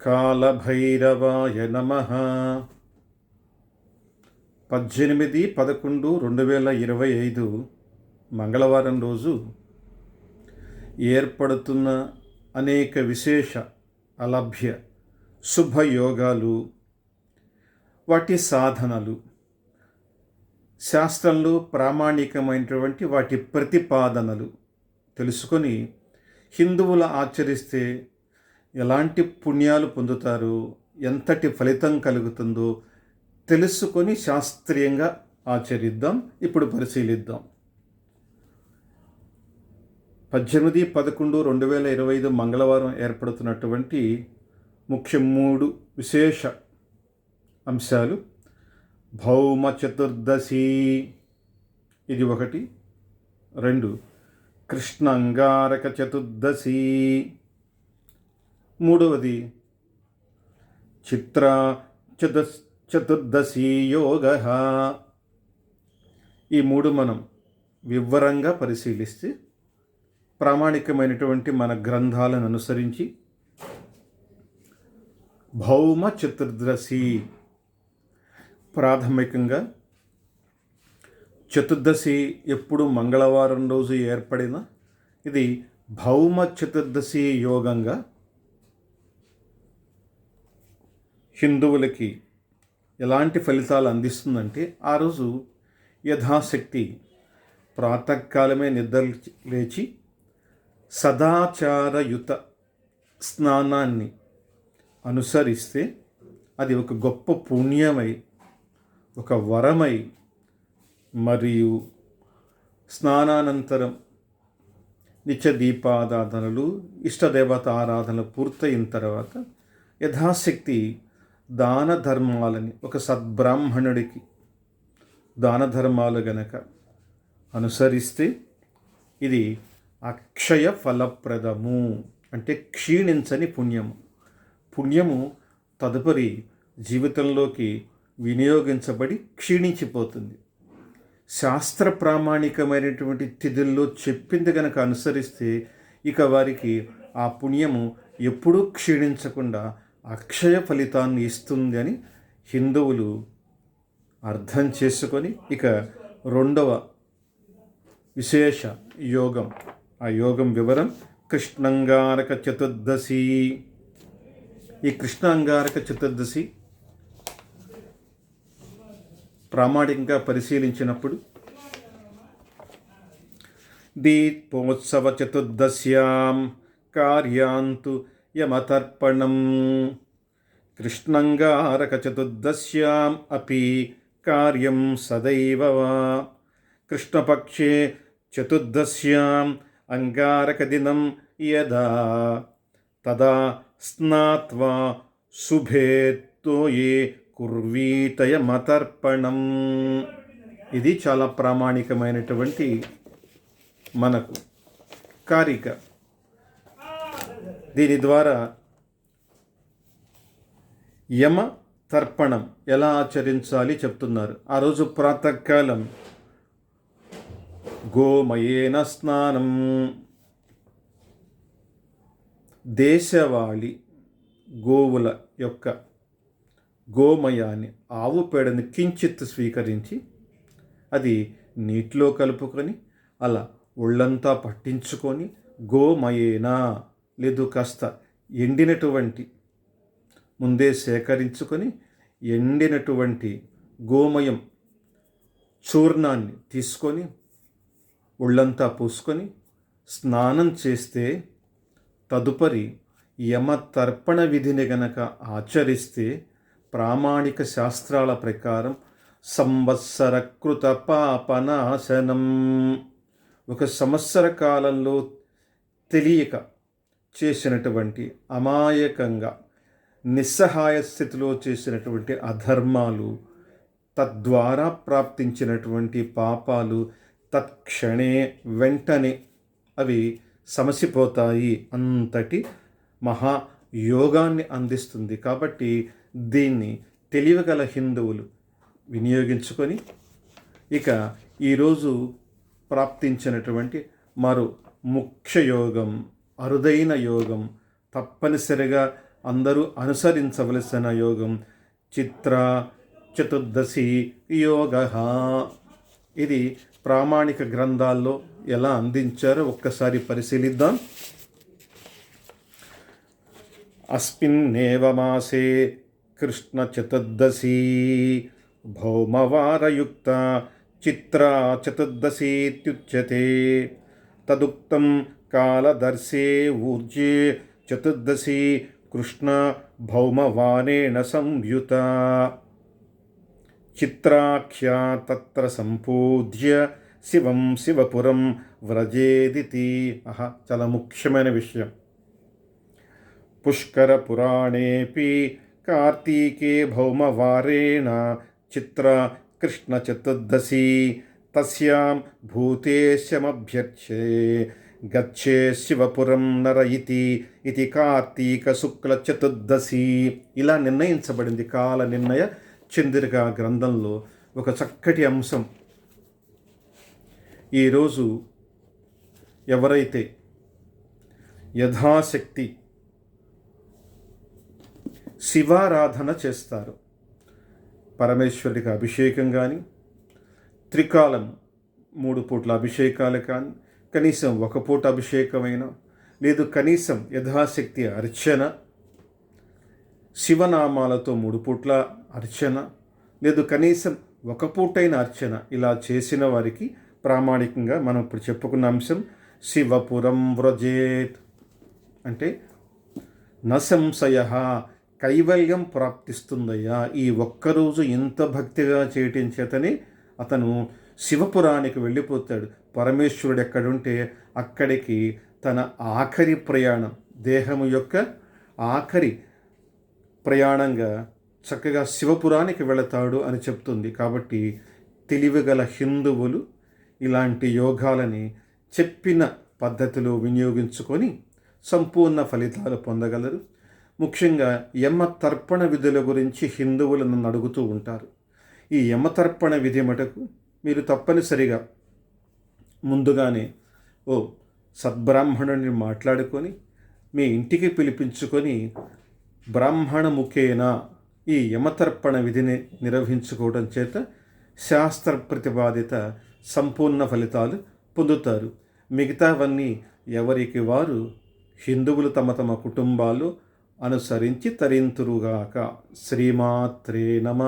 కాలభైరవాయ నమ. పద్దెనిమిది పదకొండు రెండు వేల ఇరవై ఐదు మంగళవారం రోజు ఏర్పడుతున్న అనేక విశేష అలభ్య శుభయోగాలు వాటి సాధనలు శాస్త్రంలో ప్రామాణికమైనటువంటి వాటి ప్రతిపాదనలు తెలుసుకొని హిందువులు ఆచరిస్తే ఎలాంటి పుణ్యాలు పొందుతారు ఎంతటి ఫలితం కలుగుతుందో తెలుసుకొని శాస్త్రీయంగా ఆచరిద్దాం ఇప్పుడు పరిశీలిద్దాం. పద్దెనిమిది పదకొండు రెండు వేల ఇరవై ఐదు మంగళవారం ఏర్పడుతున్నటువంటి ముఖ్య మూడు విశేష అంశాలు. భౌమ చతుర్దశి ఇది ఒకటి. రెండు. కృష్ణంగారక చతుర్దశి. మూడవది చిత్ర చతు చతుర్దశి యోగ. ఈ మూడు మనం వివరంగా పరిశీలిస్తే ప్రామాణికమైనటువంటి మన గ్రంథాలను అనుసరించి భౌమ చతుర్దశి ప్రాథమికంగా చతుర్దశి ఎప్పుడు మంగళవారం రోజు ఏర్పడిన ఇది భౌమ చతుర్దశి యోగంగా హిందువులకి ఎలాంటి ఫలితాలు అందిస్తుందంటే ఆ రోజు యథాశక్తి ప్రాతకాలమే నిద్ర లేచి సదాచారయుత స్నానాన్ని అనుసరిస్తే అది ఒక గొప్ప పుణ్యమై ఒక వరమై మరియు స్నానానంతరం నిత్య దీపారాధనలు ఇష్టదేవత ఆరాధనలు పూర్తయిన తర్వాత యథాశక్తి దాన ధర్మాలని ఒక సద్బ్రాహ్మణుడికి దాన ధర్మాలు గనక అనుసరిస్తే ఇది అక్షయ ఫలప్రదము అంటే క్షీణించని పుణ్యము. పుణ్యము తదుపరి జీవితంలోకి వినియోగించబడి క్షీణించిపోతుంది. శాస్త్ర ప్రామాణికమైనటువంటి తిథుల్లో చెప్పింది కనుక అనుసరిస్తే ఇక వారికి ఆ పుణ్యము ఎప్పుడూ క్షీణించకుండా అక్షయ ఫలితాన్ని ఇస్తుంది అని హిందువులు అర్థం చేసుకొని ఇక రెండవ విశేష యోగం ఆ యోగం వివరం కృష్ణంగారక చతుర్దశి. ఈ కృష్ణాంగారక చతుర్దశి ప్రామాణికంగా పరిశీలించినప్పుడు దీపోత్సవ చతుర్దశ్యాం కార్యాంతు యమతర్పణం. కృష్ణంగారకచతుర్దశ్యాం అపి కార్యం సదైవ వా. కృష్ణపక్షే చతుర్దశ్యాం అంగారకదినం యదా. తదా స్నాత్వా శుభేత్తోయే కుర్వీతయమతర్పణం ఇది చాలా ప్రామాణికమైనటువంటి మనకు కారిక. దీని ద్వారా యమ తర్పణం ఎలా ఆచరించాలి చెప్తున్నారు. ఆ రోజు ప్రాతకాలం. గోమయేన స్నానం. దేశవాళి గోవుల యొక్క గోమయాన్ని ఆవు పేడని కించిత్ స్వీకరించి అది నీటిలో కలుపుకొని అలా ఒళ్ళంతా పట్టించుకొని గోమయేనా లేదు కాస్త ఎండినటువంటి ముందే సేకరించుకొని ఎండినటువంటి గోమయం చూర్ణాన్ని తీసుకొని ఒళ్ళంతా పూసుకొని స్నానం చేస్తే తదుపరి యమ తర్పణ విధిని గనక ఆచరిస్తే ప్రామాణిక శాస్త్రాల ప్రకారం సంవత్సరకృత పాపనాశనం. ఒక సంవత్సర కాలంలో తెలియక చేసినటువంటి అమాయకంగా నిస్సహాయ స్థితిలో చేసినటువంటి అధర్మాలు తద్వారా ప్రాప్తించినటువంటి పాపాలు తత్క్షణే వెంటనే అవి సమసిపోతాయి. అంతటి మహా యోగాన్ని అందిస్తుంది. కాబట్టి దీన్ని తెలియగల హిందువులు వినియోగించుకొని ఇక ఈరోజు ప్రాప్తించినటువంటి మరో ముఖ్య యోగం అరుదైన యోగం. తప్పనిసరిగా అందరూ అనుసరించవలసిన యోగం. చిత్ర చతుర్దశి యోగ. ఇది ప్రామాణిక గ్రంథాల్లో ఎలా అందించారో ఒక్కసారి పరిశీలిద్దాం. అస్మిన్నేవ మాసే కృష్ణ చతుర్దశీ భౌమవారయుక్త. చతుర్దశి చతుర్దశీత్యుచ్యతే తదుక్తం కాలదర్శే ఊర్జే చతుర్దశి కృష్ణ భౌమవానేన సంయుత చిత్రాఖ్యా తత్ర సంపూజ్య శివం శివపురం వ్రజేదితి ఆహా చాలా ముఖ్యమైన విషయం పుష్కరపురాణేపి కార్తీకే భౌమవారేణ చిత్ర కృష్ణచతుర్దశి తస్యాం భూతేశమభ్యర్చే గచ్చే శివపురం నర ఇతి ఇది కార్తీక శుక్ల చతుర్దశి. ఇలా నిర్ణయించబడింది కాల నిర్ణయ చంద్రిక గ్రంథంలో ఒక చక్కటి అంశం. ఈరోజు ఎవరైతే యథాశక్తి శివారాధన చేస్తారు పరమేశ్వరుడికి అభిషేకం కానీ త్రికాలం మూడు పూట్ల అభిషేకాలు కానీ కనీసం ఒక పూట అభిషేకమైన లేదు కనీసం యథాశక్తి అర్చన శివనామాలతో మూడు పూట్ల అర్చన లేదు కనీసం ఒక పూటైన అర్చన ఇలా చేసిన వారికి ప్రామాణికంగా మనం ఇప్పుడు చెప్పుకున్న అంశం శివపురం వ్రజేత్. అంటే నశంశయ కైవల్యం ప్రాప్తిస్తుందయ్యా. ఈ ఒక్కరోజు ఎంత భక్తిగా చేయటం చేతనే అతను శివపురానికి వెళ్ళిపోతాడు. పరమేశ్వరుడు ఎక్కడుంటే అక్కడికి తన ఆఖరి ప్రయాణం దేహము యొక్క ఆఖరి ప్రయాణంగా చక్కగా శివపురానికి వెళతాడు అని చెప్తుంది. కాబట్టి తెలివిగల హిందువులు ఇలాంటి యోగాలని చెప్పిన పద్ధతిలో వినియోగించుకొని సంపూర్ణ ఫలితాలు పొందగలరు. ముఖ్యంగా యమ తర్పణ విధుల గురించి హిందువులు నన్ను అడుగుతూ ఉంటారు. ఈ యమతర్పణ విధి మటుకు మీరు తప్పనిసరిగా ముందుగానే ఓ సద్బ్రాహ్మణుని మాట్లాడుకొని మీ ఇంటికి పిలిపించుకొని బ్రాహ్మణ ముఖేన ఈ యమతర్పణ విధిని నిర్వహించుకోవడం చేత శాస్త్ర ప్రతిపాదిత సంపూర్ణ ఫలితాలు పొందుతారు. మిగతావన్నీ ఎవరికి వారు హిందువులు తమ తమ కుటుంబాలు అనుసరించి తరింతురుగాక. శ్రీమాత్రే నమ.